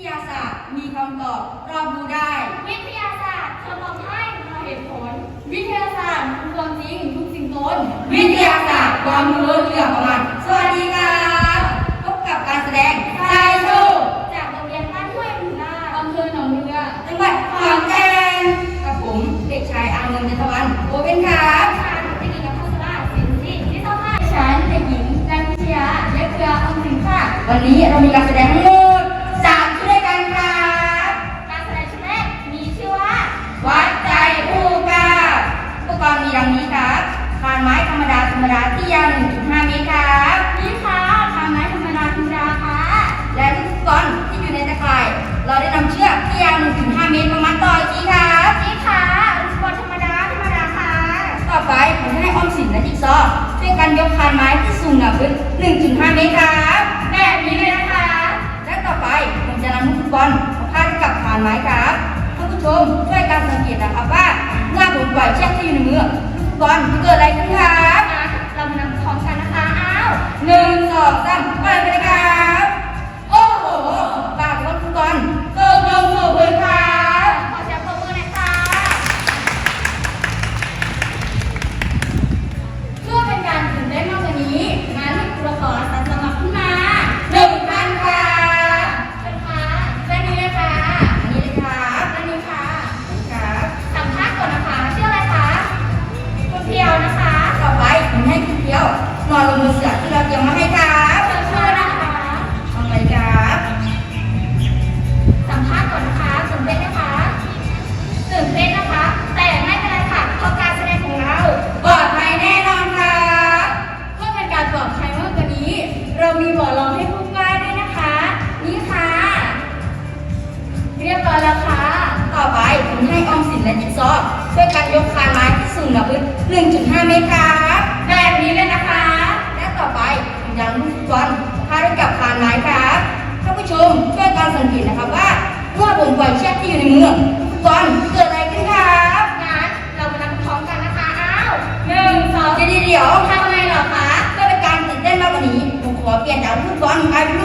ทยาศาสตร์มีคำตอบรอบดูได้ วิทยาศาสตร์เธอบอกให้มาเหตุผล วิทยาศาสตร์คือความจริงทุกสิ่งต้นวิทยาศาสตร์ความรู้ล้นเหลือประมาณสวัสดีครับพบกับการแสดงทายชูจากโรงเรียนบ้านห้วยหมูนาอำเภอหนองเรือจังหวัดขอนแก่นกับผมเด็กชายอานนท์นัทวันโอเป็นครับวันนี้เรามีการแสดงให้ีครับแบบนี้เลยนะคะ และต่อไปผมจะนำลูกฟุตบอลมาพาดกับฐานไม้ครับท่านผู้ชมช่วยกันสังเกตนะครับว่าเมื่อผมปล่อยเชือที่อยู่ในมือลูกฟุบอลเกิดอะไรขึ้นครับเรามานำของกันนะคะอ้าวหนึ่งสองสามปล่อไป มือกอนเกิดอะไรขึ้นครับงั้นเรามานับพร้อมกันนะคะ อ้าวหนึ่งสองเดี๋ยวเดี๋ยวทำไมหรอคะเพื่อเป็นการตื่นเต้นมากกว่านี้ผมขอเปลี่ยนจากลูกบอลกลายเป็น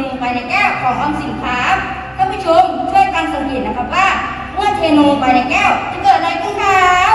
นงไปในแก้วของออมสินค้าท่านผู้ชมช่วยกันสังเกตนะครับว่าเมื่อเทนงไปในแก้วจะเกิดอะไรขึ้นคะ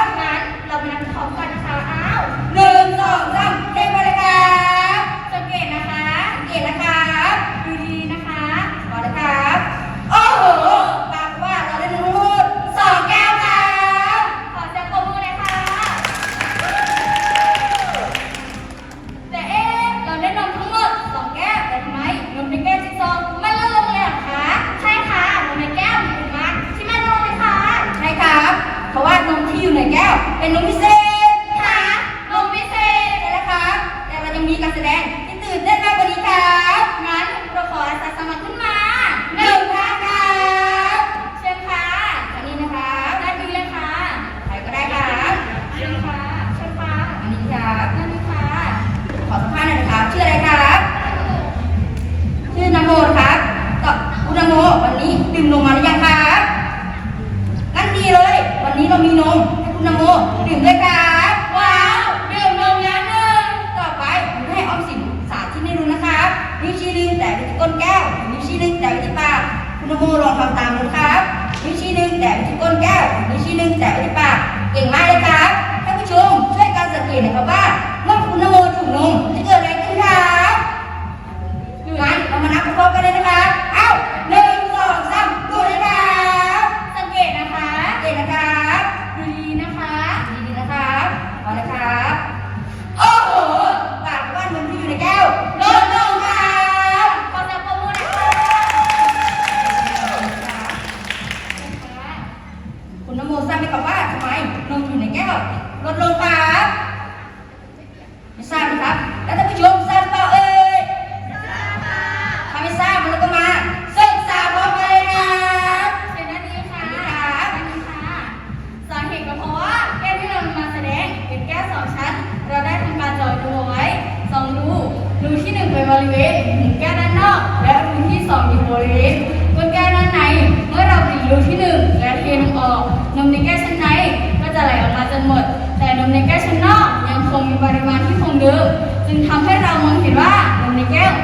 ก้นแก้วมือชี้หนึ่งแตะไที่ปากคุณนโมลองทำตามดูครับมือชี้หนึ่งแตะไที่ก้นแก้วมือชี้หนึ่งแตะไที่ปากเก่งมากเลยครับท่านผู้ชมช่วยกันสังเกตหน่อยครับว่าเมื่อคุณนโมถุงนมจะเกิดอะไรขึ้นครับอยู่นั้นเรามานับพร้อกันเลยนะครับ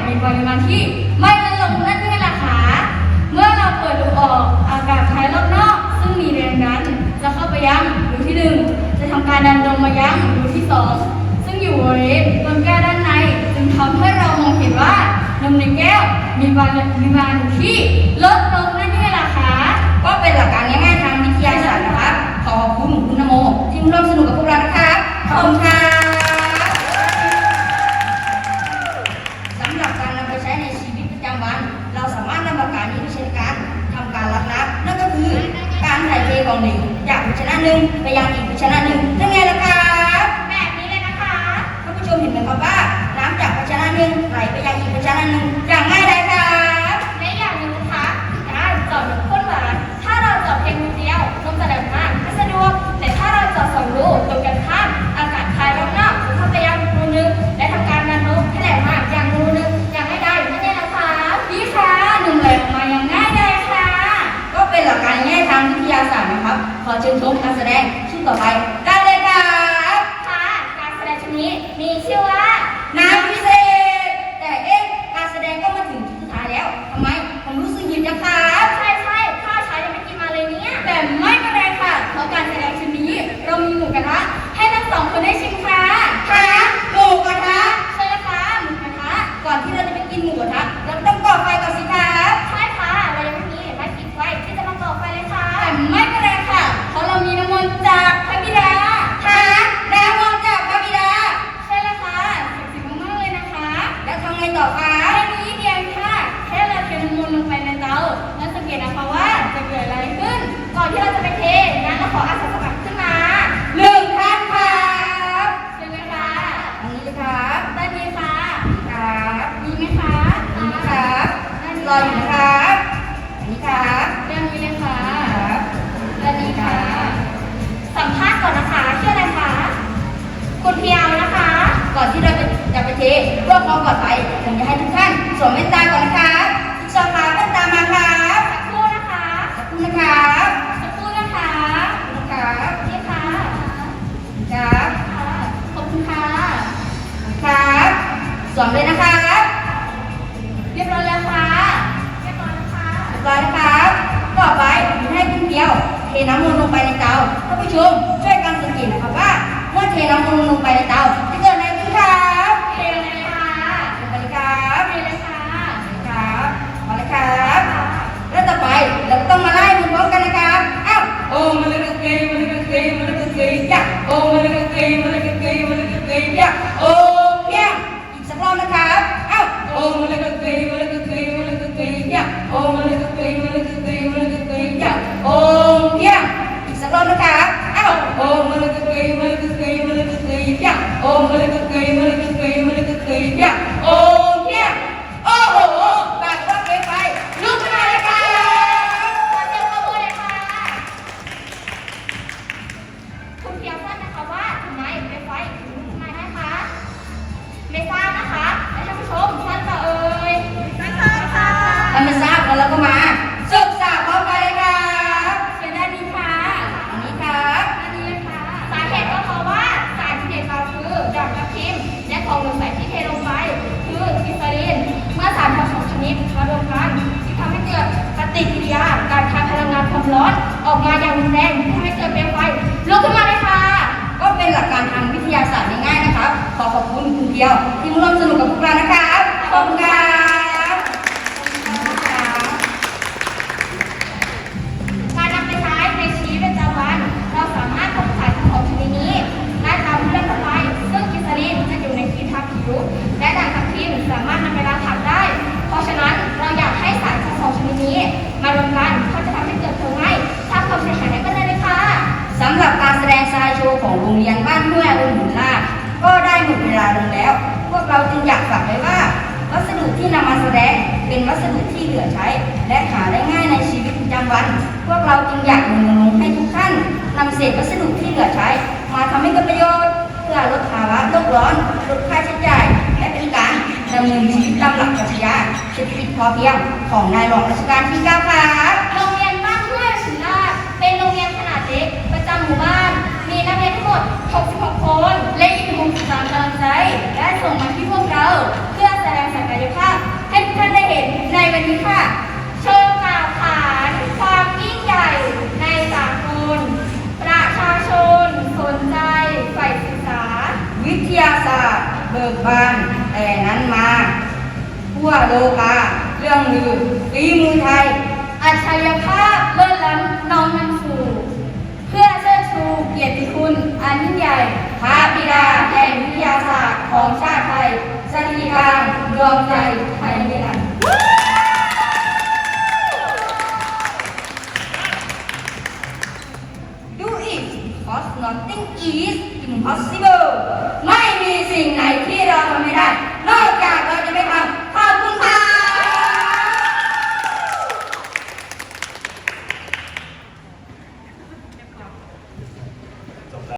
เป็นปริมาณที่ไม่ลดลงนั่นเองล่ะค่ะเมื่อเราเปิดดูออกอากาศภายรอบนอก ซึ่งมีแรงดันจะเข้าไปยังรูที่ 1 จะทำการดันลงมายังอยู่ที่ 2 ซึ่งอยู่บริเวณต้แก้วด้านในจึงทำให้เรามองเห็นว่านมในแก้วมีปริมาณที่ลดลงนั่นเองล่ะค่ะก็เป็นหลักการง่ายๆทางวิทยาศาสตร์นะครับขอบคุณคุณนโมที่ร่วมสนุก สวมแว่นตาก่อนนะคะคุณผู้ชมคะแว่นตามาครับสักครู่นะคะสักครู่นะครับสักครู่นะคะนะครับนี่ค่ะครับขอบคุณค่ะครับสวมเลยนะคะเรียบร้อยแล้วค่ะเรียบร้อยแล้วค่ะเรียบร้อยนะคะต่อไปให้คุณเดียวเทน้ำมนต์ลงไปในเตาท่านผู้ชมช่วยกันสังเกตนะคะว่าเมื่อเทน้ำมนต์ลงไปในเตา เพียงสั้นนะคะว่าทำไมเว็บไซต์ถึงมาได้คะไม่ทราบนะคะและท่านผู้ชมท่านก็เอ่ยไม่ค่ะถ้าไม่ทราบแล้วก็มาศึกษาพร้อมกันเลยค่ะเชิญด้านนี้ค่ะอันนี้ค่ะด้านนี้เลยค่ะ สาเหตุก็เพราะว่าสารที่เด็กเราคือดอกกระพิมและของเหลวใสที่เทลงไปคือกิสรินเมื่อสารผสมชนิดมารวมกันที่ทำให้เกิดปฏิกิริยาการทางพลังงานความร้อนออกมาอย่างรุนแรงทำให้เกิดเปลวไฟลุกขึ้นมาได้ หลักการทางวิทยาศาสตร์ง่ายๆนะครับขอขอบคุณคุณเดียวที่มาร่วมสนุกกับพวกเรานะครับขอบคุณค่ะ เหลือใช้ และหาได้ง่ายในชีวิตประจำวัน พวกเราจึงอยากรณรงค์ให้ทุกท่านนำเศษวัสดุที่เหลือใช้ มาทำให้เกิดประโยชน์ เพื่อลดภาวะโลกร้อนลดค่าใช้จ่าย และเป็นการดำเนินชีวิตตามหลักปรัชญาเศรษฐกิจพอเพียงของนายหลวงรัชกาลที่9ครับโรงเรียนบ้านห้วยสุราษฎร์เป็นโรงเรียนขนาดเล็กประจำหมู่บ้าน มีนักเรียนทั้งหมด 66 คน และอีก63กำลังใจได้ส่งมาที่พวกเรา เพื่อแสดงศักยภาพ เห็นในวันนี้ค่ะเชิญกล่าวขานความยิ่งใหญ่ในสากลประชาชนสนใจใฝ่ศึกษา วิทยาศาสตร์ เบิกบานแต่นั้นมา ทั่วโลกาเรื่องลือฝีมือไทย อัจฉริยภาพเลิศล้ำน้อมนำสู่เพื่อเชิดชูเกียรติคุณอันยิ่งใหญ่พระบิดาแห่งวิทยาศาสตร์ของชาติไทยสถิกางดวงใจไทยนิรันด is impossible ไม่มีสิ่งไหนที่เราทำไม่ได้